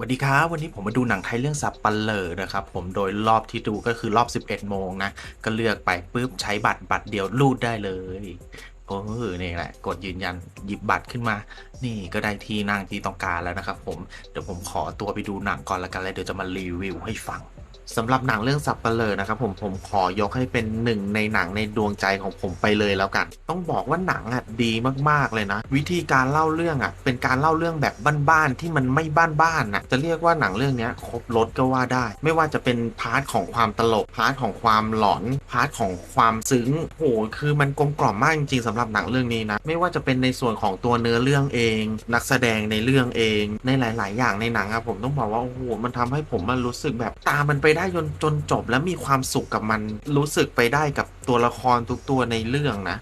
สวัสดีครับ วันนี้ผมมาดูหนังไทยเรื่องสับปะเลอนะครับ ผมโดยรอบที่ดูก็คือรอบ 11 โมงนะ ก็เลือกไปปุ๊บใช้บัตรบัตรเดียวรูดได้เลยโอ้นี่แหละ กดยืนยันหยิบบัตรขึ้นมา นี่ก็ได้ที่นั่งที่ต้องการแล้วนะครับผม เดี๋ยวผมขอตัวไปดูหนังก่อนละกันแล้วเดี๋ยวจะมารีวิวให้ฟัง สำหรับหนังเรื่องสับเปะเลอนะครับผมผมขอยกให้เป็นหนึ่งในหนังในดวงใจของผมไปเลยแล้วกัน ต้องบอกว่าหนังอะดีมากๆเลยนะ วิธีการเล่าเรื่องอะเป็นการเล่าเรื่องแบบบ้านๆที่มันไม่บ้านๆน่ะจะเรียกว่าหนังเรื่องนี้ครบรถก็ว่าได้ ไม่ว่าจะเป็นพาร์ทของความตลกพาร์ทของความหลอนพาร์ทของความซึ้งโหคือมันกลมกล่อมมากจริงๆสำหรับหนังเรื่องนี้นะไม่ว่าจะเป็นในส่วนของตัวเนื้อเรื่องเอง นักแสดงในเรื่องเองในหลาย ๆ อย่างในหนังอะผมต้องบอกว่าโอ้โหมันทำให้ผมมันรู้สึกแบบตามมันไปได้จนจนจบแล้วมีความสุขกับมันรู้สึกไปได้กับตัวละครทุกตัวในเรื่องนะ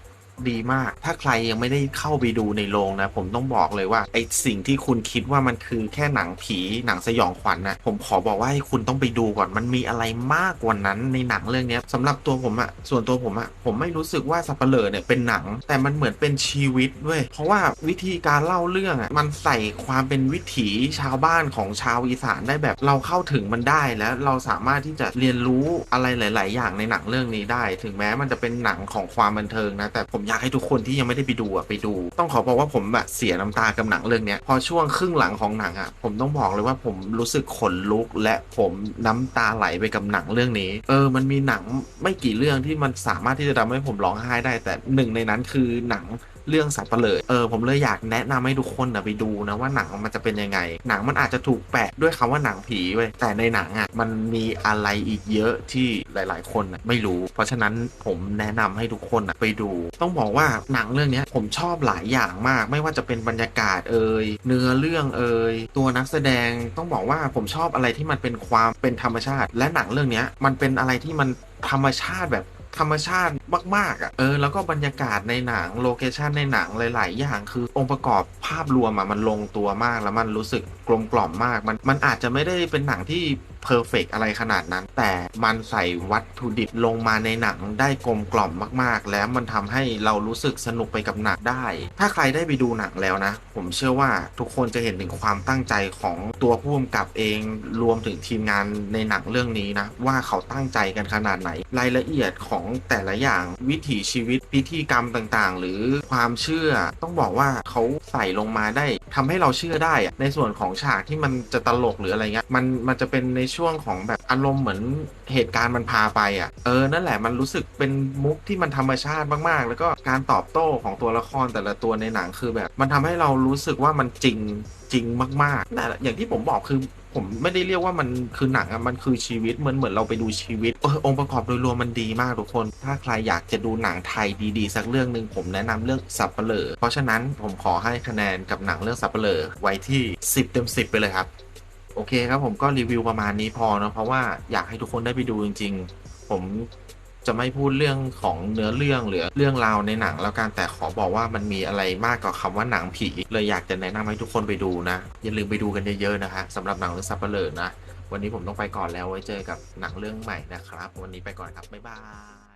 ดีมาก ถ้าใครยังไม่ได้เข้าไปดูในโรงนะ ผมต้องบอกเลยว่าไอสิ่งที่คุณคิดว่ามันคือแค่หนังผีหนังสยองขวัญนะผมขอบอกว่าให้คุณต้องไปดูก่อนมันมีอะไรมากกว่านั้นในหนังเรื่องนี้ยสำหรับตัวผมอะส่วนตัวผมอะผมไม่รู้สึกว่าสับเปลอเนี่ยเป็นหนัง แต่มันเหมือนเป็นชีวิตด้วย เพราะว่าวิธีการเล่าเรื่องอะมันใส่ความเป็นวิถีชาวบ้านของชาวอีสานได้แบบเราเข้าถึงมันได้แล้วเราสามารถที่จะเรียนรู้อะไรหลาย ๆ อย่างในหนังเรื่องนี้ได้ ถึงแม้มันจะเป็นหนังของความบันเทิงนะแต่ผมอยากให้ทุกคนที่ยังไม่ได้ไปดูอะไปดู ต้องขอบอกว่าผมแบบเสียน้ำตากับหนังเรื่องเนี้ยพอช่วงครึ่งหลังของหนังอะผมต้องบอกเลยว่าผมรู้สึกขนลุก และผมน้ำตาไหลไปกับหนังเรื่องนี้ เออ มันมีหนังไม่กี่เรื่องที่มันสามารถที่จะทำให้ผมร้องไห้ได้ แต่หนึ่งในนั้นคือหนัง เรื่องสัตว์ประหลาดเออผมเลยอยากแนะนำให้ทุกคนนะไปดูนะว่าหนังมันจะเป็นยังไง หนังมันอาจจะถูกแปะด้วยคำว่าหนังผีเว้ยแต่ในหนังอะมันมีอะไรอีกเยอะที่หลาย ๆ คนน่ะไม่รู้ เพราะฉะนั้นผมแนะนำให้ทุกคนน่ะไปดู ต้องบอกว่าหนังเรื่องนี้ผมชอบหลายอย่างมาก ไม่ว่าจะเป็นบรรยากาศเอ่ยเนื้อเรื่องเอ่ยตัวนักแสดงต้องบอกว่าผมชอบอะไรที่มันเป็นความเป็นธรรมชาติ และหนังเรื่องนี้มันเป็นอะไรที่มันธรรมชาติแบบธรรมชาติ มากๆอะเออแล้วก็บรรยากาศในหนังโลเคชันในหนังหลาย ๆ อย่างคือองค์ประกอบภาพรวมอะมันลงตัวมากแล้วมันรู้สึกกลมกล่อมมาก มันมันอาจจะไม่ได้เป็นหนังที่เพอร์เฟกอะไรขนาดนั้น แต่มันใส่วัตถุดิบลงมาในหนังได้กลมกล่อมมากๆ แล้วมันทำให้เรารู้สึกสนุกไปกับหนังได้ ถ้าใครได้ไปดูหนังแล้วนะ ผมเชื่อว่าทุกคนจะเห็นถึงความตั้งใจของตัวผู้กำกับเองรวมถึงทีมงานในหนังเรื่องนี้นะ ว่าเขาตั้งใจกันขนาดไหน รายละเอียดของแต่ละอย่างวิถีชีวิตพิธีกรรมต่างๆ หรือความเชื่อต้องบอกว่าเขาใส่ลงมาได้ทำให้เราเชื่อได้ในส่วนของฉากที่มันจะตลกหรืออะไรเงี้ยมันมันจะเป็นในช่วงของแบบอารมณ์เหมือนเหตุการณ์มันพาไปอะเออนั่นแหละมันรู้สึกเป็นมุกที่มันธรรมชาติมากๆ แล้วก็การตอบโต้ของตัวละครแต่ละตัวในหนังคือแบบ มันทำให้เรารู้สึกว่ามันจริงจริงมากๆนั่นแหละอย่างที่ผมบอกคือ ผมไม่ได้เรียกว่ามันคือหนังอะมันคือชีวิตเหมือนเหมือนเราไปดูชีวิตเออองค์ประกอบโดยรวมมันดีมากทุกคน ถ้าใครอยากจะดูหนังไทยดีๆ สักเรื่องหนึ่งผมแนะนำเรื่องสับเปลือเพราะฉะนั้นผมขอให้คะแนนกับหนังเรื่องสับเปลือไว้ที่ 10 เต็ม 10 ไปเลยครับ โอเคครับผมก็รีวิวประมาณนี้พอเนอะเพราะว่าอยากให้ทุกคนได้ไปดูจริง ๆ ผม จะไม่พูดเรื่องของเนื้อเรื่องหรือเรื่องราวในหนังแล้วกันแต่ขอบอกว่ามันมีอะไรมากกว่าคำว่าหนังผีเลยอยากจะแนะนำให้ทุกคนไปดูนะ อย่าลืมไปดูกันเยอะๆนะคะสำหรับหนังเรื่องซับเปลอนะ วันนี้ผมต้องไปก่อนแล้วไว้เจอกับหนังเรื่องใหม่นะครับ วันนี้ไปก่อนครับบ๊ายบาย